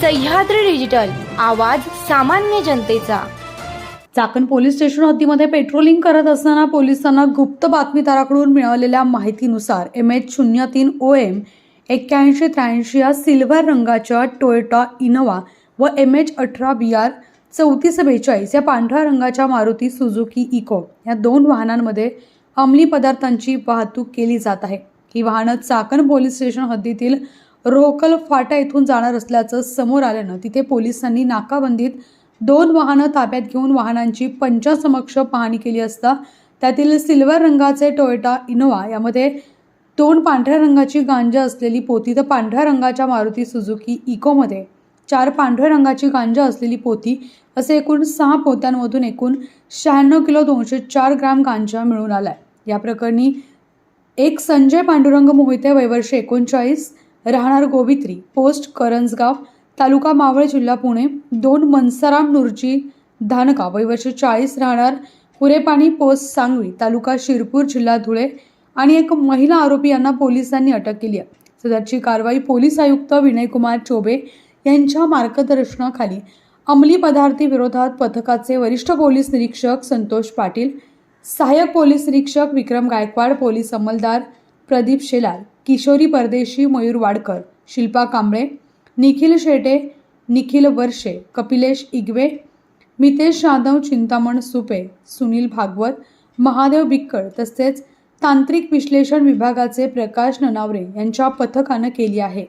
Sahyadri digital आवाज सामान्य जनतेचा. चाकण पोलीस स्टेशन हद्दीमध्ये पेट्रोलिंग करत असताना पोलिसांना गुप्त बातमीदाराकडून मिळालेल्या माहितीनुसार एम एच शून्य तीन ओ एम एक्क्याऐंशी त्र्याऐंशी या सिल्वर रंगाच्या टोयोटा इनोवा व एम एच अठरा बी आर चौतीस बेचाळीस या पांढऱ्या रंगाच्या मारुती सुझुकी इको या दोन वाहनांमध्ये अंमली पदार्थांची वाहतूक केली जात आहे. ही वाहनं चाकण पोलीस स्टेशन हद्दीतील रोहकल फाटा येथून जाणार असल्याचं समोर आल्यानं तिथे पोलिसांनी नाकाबंदीत दोन वाहनं ताब्यात घेऊन वाहनांची पंचासमक्ष पाहणी केली असता त्यातील सिल्वर रंगाचे टोयोटा इनोवा यामध्ये दोन पांढऱ्या रंगाची गांजा असलेली पोती तर पांढऱ्या रंगाच्या मारुती सुझुकी इकोमध्ये चार पांढऱ्या रंगाची गांजा असलेली पोती असे एकूण सहा पोत्यांमधून एकूण शहाण्णव किलो दोनशे चार ग्रॅम गांजा मिळून आलाय. या प्रकरणी एक संजय पांडुरंग मोहिते वयवर्षे एकोणचाळीस राहणार गोवित्री पोस्ट करंजगाव तालुका मावळ जिल्हा पुणे. दोन मनसाराम नुरजी धानका वयवर्ष चाळीस राहणार पुरेपाणी पोस्ट सांगवी तालुका शिरपूर जिल्हा धुळे. आणि एक महिला आरोपी यांना पोलिसांनी अटक केली आहे. सदरची कारवाई पोलीस आयुक्त विनयकुमार चोबे यांच्या मार्गदर्शनाखाली. अंमली पदार्थी विरोधात पथकाचे वरिष्ठ पोलीस निरीक्षक संतोष पाटील सहाय्यक पोलीस निरीक्षक विक्रम गायकवाड पोलीस अंमलदार प्रदीप शेलार. किशोरी परदेशी मयूर वाडकर शिल्पा कांबळे निखिल शेटे निखिल वर्षे कपिलेश इगवे मितेश जाधव चिंतामण सुपे सुनील भागवत महादेव बिक्कड तसेच तांत्रिक विश्लेषण विभागाचे प्रकाश ननावरे यांच्या पथकानं केली आहे.